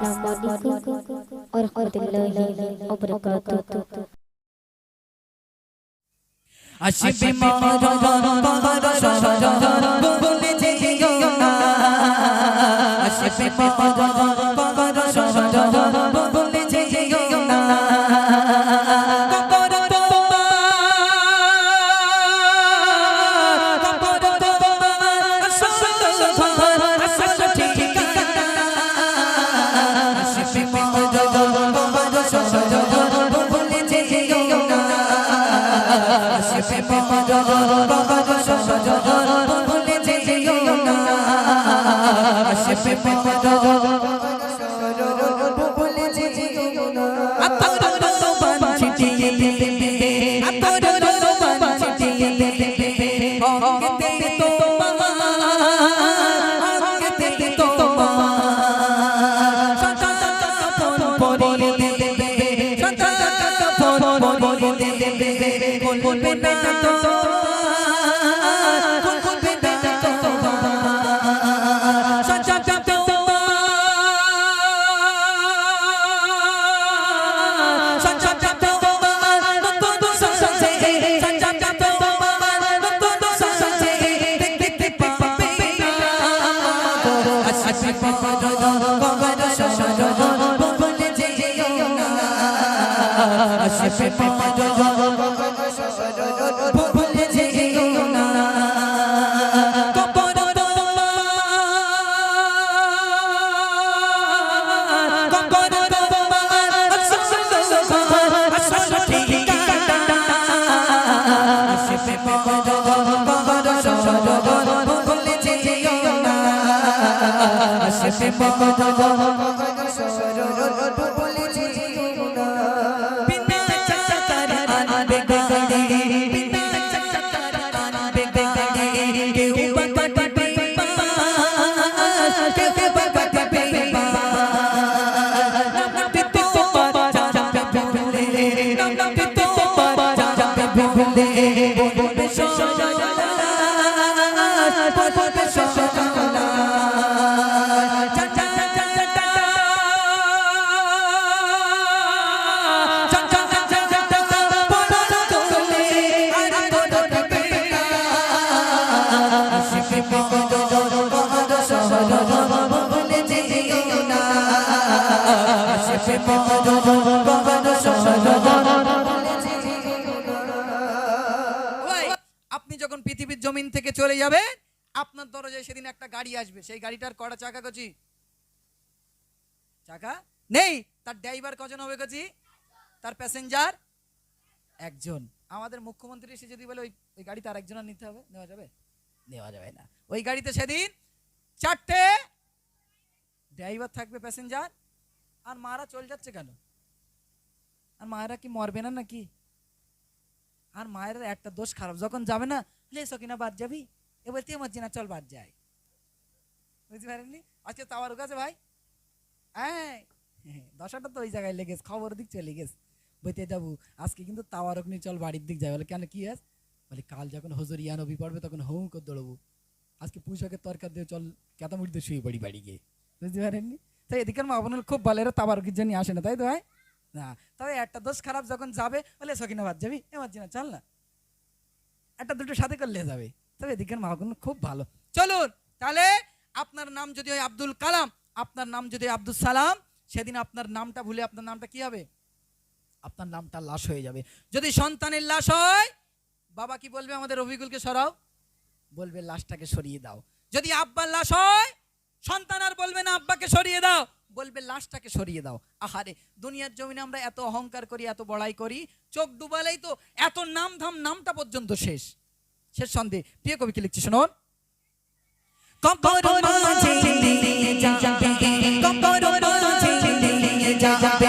السلام عليكم ورحمة الله وبركاته أشبي ما رمضان رمضان بقول لي أشبي ما رمضان মরণ বলে যেও না মরণ বলে যেও না আতর বলবে না তো বলবে না তো আসবে বিনা আপনি যখন পৃথিবীর জমিন থেকে চলে যাবেন, আপনার দরজায় সেদিন একটা গাড়ি আসবে। সেই গাড়িটার কটা চাকা কচি? চাকা? নেই। তার ড্রাইভার কজন হবে কচি? তার প্যাসেঞ্জার? একজন। আমাদের মুখ্যমন্ত্রী এসে যদি বলে, ওই ওই গাড়িতে আর একজনের নিতে হবে? নেওয়া যাবে? নেওয়া যাবে না। ওই গাড়িতে সেদিন চারটে ড্রাইভার থাকবে, প্যাসেঞ্জার। আর মারা চল যাচ্ছে কেন? আর মায়েরা কি মরবে না নাকি? আর মায়ের একটা দোষ খারাপ, যখন যাবে না, লে সকিনা, বাদ যাবি? এ বলতে মরছি না চল বাদ যাই বুঝতে পারেননি? আজকে তাওয়ার কাছে ভাই। হ্যাঁ দশাটা তো ওই জায়গায় লেগেছে খবর দিক চলে গেছে। বইতে যাব, আজকে কিন্তু তাওয়ারক নিয়ে চল বাড়ির দিক যাই বলে, কেন, কি আস বলে, কাল যখন হজর ইয়া নবী পড়বে, তখন হৌ করে দৌড়বো। আজকে পুঁশকের তরকার দিয়ে চল, কেতামুড়ি দিয়ে শুয়ে পড়ি বাড়ি গিয়ে। বুঝতে পারেননি? তো এদিকের মা বোনের খুব ভালো এরা তাবারকের জন্য আসে না, তাই তো ভাই? না, তবে একটা দোষ খারাপ যখন যাবে, বলে সকিনা বাদ যাবি? এ মারছি না, চল না। একটা দুটো সাথে করলে যাবে। তবে এদিকের মা বোন খুব ভালো। চলুন, তাহলে আপনার নাম যদি হয় আব্দুল কালাম, আপনার নাম যদি আব্দুল সালাম, সেদিন আপনার নামটা ভুলে আপনার নামটা কি হবে? আপনার নামটা লাশ হয়ে যাবে। যদি সন্তানের লাশ হয়, বাবা কি বলবে আমাদের রবিকুলকে সরাও? বলবে, লাশটাকে সরিয়ে দাও। যদি আব্বার লাশ হয় সন্তান আর বলবে না, আব্বাকে সরিয়ে দাও। বলবে, লাশটাকে সরিয়ে দাও। আহারে, দুনিয়ার জমিনে আমরা এত অহংকার করি, এত বড়াই করি, চোখ ডুবালেই তো এত নাম ধাম নামটা পর্যন্ত শেষ। শেষ সন্দেহ। প্রিয় কবি কি লিখছি, শুনুন। কবর মাঝে নিয়ে যা কবর মাঝে নিয়ে যাবে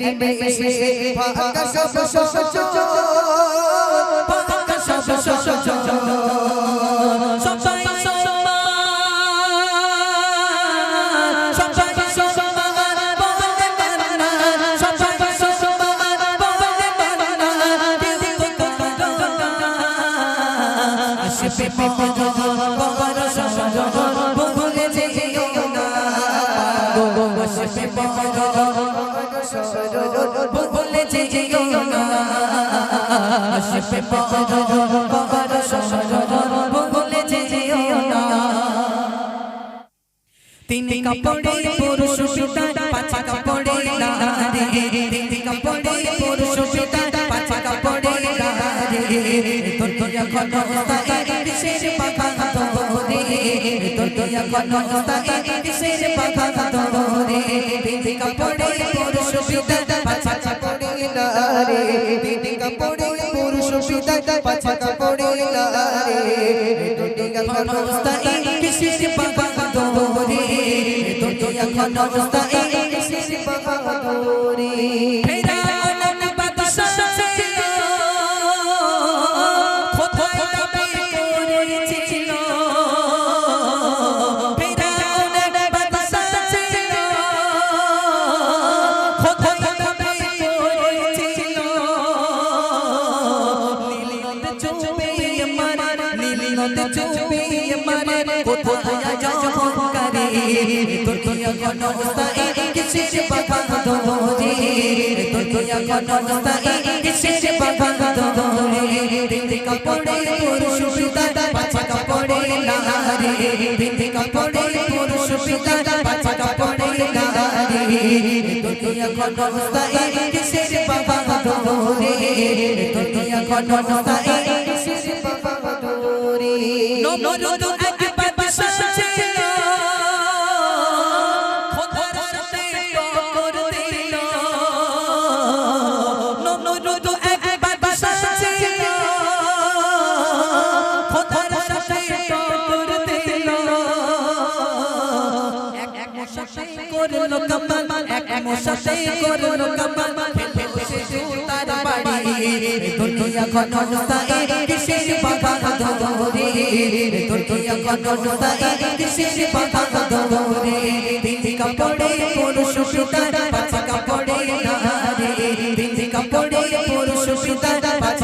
একাডেমি শেষে ফাঁকা সব সব ফাঁকা সব সব সবাই বড় সরো ভুলে যেও না আসবে বড় সরো যেও এখন অবস্থায় বিশেষ পাখা তোরে তোর এখন অবস্থায় বিশেষ পাখা তোরে তিনি কাপড়ে পুরুষ পিতা পাঁচ কাপড়ে নারে তিনি কাপড়ে পুরুষ পিতা পাঁচ কাপড়ে বিশেষ পাখা তোরে এখন অবস্থায় বিশেষ পাখা তোরে নীলনদ চুপে আমার কোথায় যাও করে তো এখন অবস্থায় কিসের বাবা দোরে তো এখন অবস্থায় কিসের বাবা দোরে দিদি কাপড়ে পুরুষ পিতা পাছা কাপড়ে নারে দিদি কাপড়ে পুরুষ পিতা পাছা কাপড়ে তোর তো এখন অবস্থায় কিসের বাবা দোরে তোর তো অবস্থায় নমরুদ একবার ছিল। খোদার সাথে টক্কর দিল। নমরুদ একবার ছিল খোদার সাথে টক্কর দিল। এক এক মশাতে করল কামাল এক এক মশাতে করল জুতার তো এখন অবস্থায় কিসের বাবা দৌড়ে তো এখন অবস্থায় কিসের বাবা দৌড়ে তিন কাপড়ে পুরুষ পিতা পাঁচ কাপড়ে নারে তিন কাপড়ে পুরুষ পিতা পাঁচ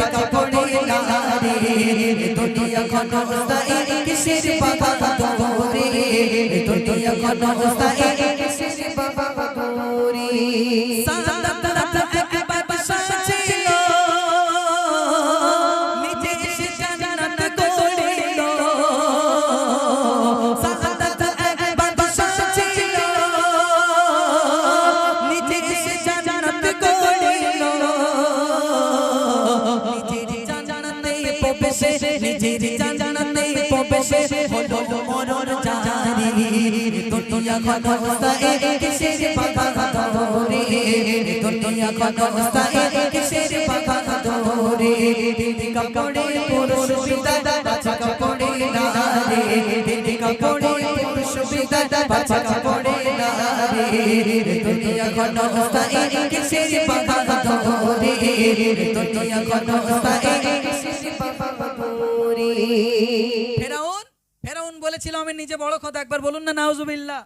প্রবেশে হলো মরণ জারি তোর তো এখন অবস্থায় কিসের পাখা দৌড়ে তোর তো এখন অবস্থায় কিসের পাখা দৌড়ে দিদি কাপড়ে পুরুষ পিতা বাচ্চা কাপড়ে নারে। দিদি কাপড়ে পুরুষ পিতা বাচ্চা কাপড়ে নারে। তোর তো এখন অবস্থায় কিসের পাখা দৌড়ে তোর তো এখন অবস্থায় কিসের পাখা দৌড়ে ফেরাউন ফেরাউন বলেছিল, আমি নিজে বড় খোদা, একবার বলুন না, নাউজুবিল্লাহ।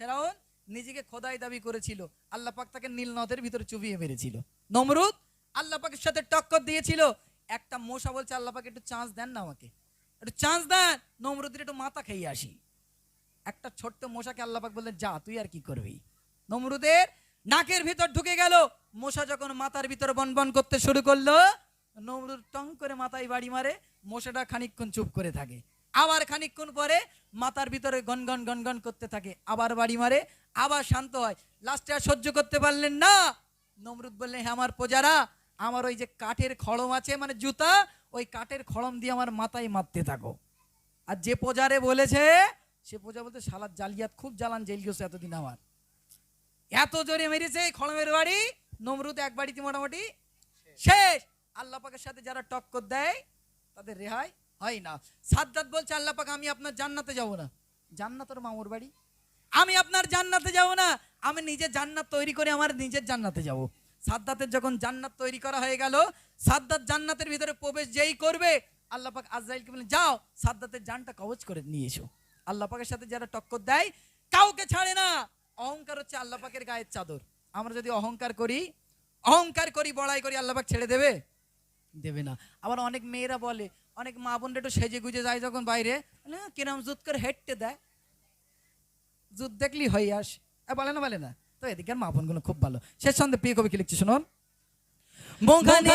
ফেরাউন নিজেকে খোদাই দাবি করেছিল। আল্লাহ পাক তাকে নীল নদের ভিতরে চুবিয়ে মেরেছিল। নমরুদ আল্লাহ পাকের সাথে টক্কর দিয়েছিল। একটা মশা বলছে, আল্লাহ পাক একটু চান্স দেন না আমাকে। একটু চান্স দেন, নমরুদের একটু মাথা খেয়ে আসি। একটা ছোট্ট মশাকে আল্লাহ পাক বললেন, যা, তুই আর কি করবি? নমরুদের নাকের ভিতর ঢুকে গেল। মশা যখন মাথার ভিতর বনবন করতে শুরু করল, নমরুদ টং করে মাথায় বাড়ি মারে। মশাটা খানিকক্ষণ চুপ করে থাকে। আবার খানিকক্ষণ পরে মাথার ভিতরে গনগন গনগন করতে থাকে, আবার বাড়ি মারে, আবার শান্ত হয়। লাস্টে আর সহ্য করতে পারলেন না। নমরুদ বললেন হ্যাঁ আমার প্রজারা, আমার ওই যে কাঠের খড়ম আছে মানে জুতা, ওই কাঠের খড়ম দিয়ে আমার মাথায় মারতে থাকো। আর যে প্রজারে বলেছে, সে প্রজা বলতে, শালার জালিয়াত খুব জ্বালান জেল গেছে এতদিন আমার। এত জোরে মেরেছে এই খড়মের বাড়ি। নমরুদ এক বাড়িতে মোটামুটি শেষ। আল্লাহ পাকের সাথে যারা টক্কর দেয়, তাদের রেহাই হয় না। সাদ্দাত বলছে, আল্লাহ পাক, আমি আপনার জান্নাতে যাব না। জান্নাতের মামুর বাড়ি? আমি আপনার জান্নাতে যাব না। আমি নিজে জান্নাত তৈরি করে আমার নিজের জান্নাতে যাব। সাদ্দাতের যখন জান্নাত তৈরি করা হয়ে গেল সাদ্দাত জান্নাতের ভিতরে প্রবেশ যেই করবে, আল্লাহ পাক আজরাইলকে বলেন যাও সাদ্দাতের জানটা কবজ করে নিয়ে এসো। আল্লাহ পাকের সাথে যারা টক্কর দেয়, কাউকে ছাড়ে না। অহংকার হচ্ছে আল্লাহ পাকের গায়ের চাদর। আমরা যদি অহংকার করি অহংকার করি, বড়াই করি, আল্লাহ পাক ছেড়ে দেবে? দেবে না। আবার অনেক মেয়েরা বলে অনেক মা বোনরা একটু সেজে গুজে যায় যখন বাইরে "হ্যাঁ, কিরম জুত করে হেঁটতে দেয় জুত দেখলি হয়ে আস বলে না বলে না তো এদিকে মা বোনগুলো খুব ভালো শেষ সন্ধে প্রিয় কবি কি লিখছি শুনুন মোগানে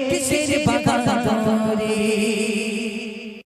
দেশের বাবা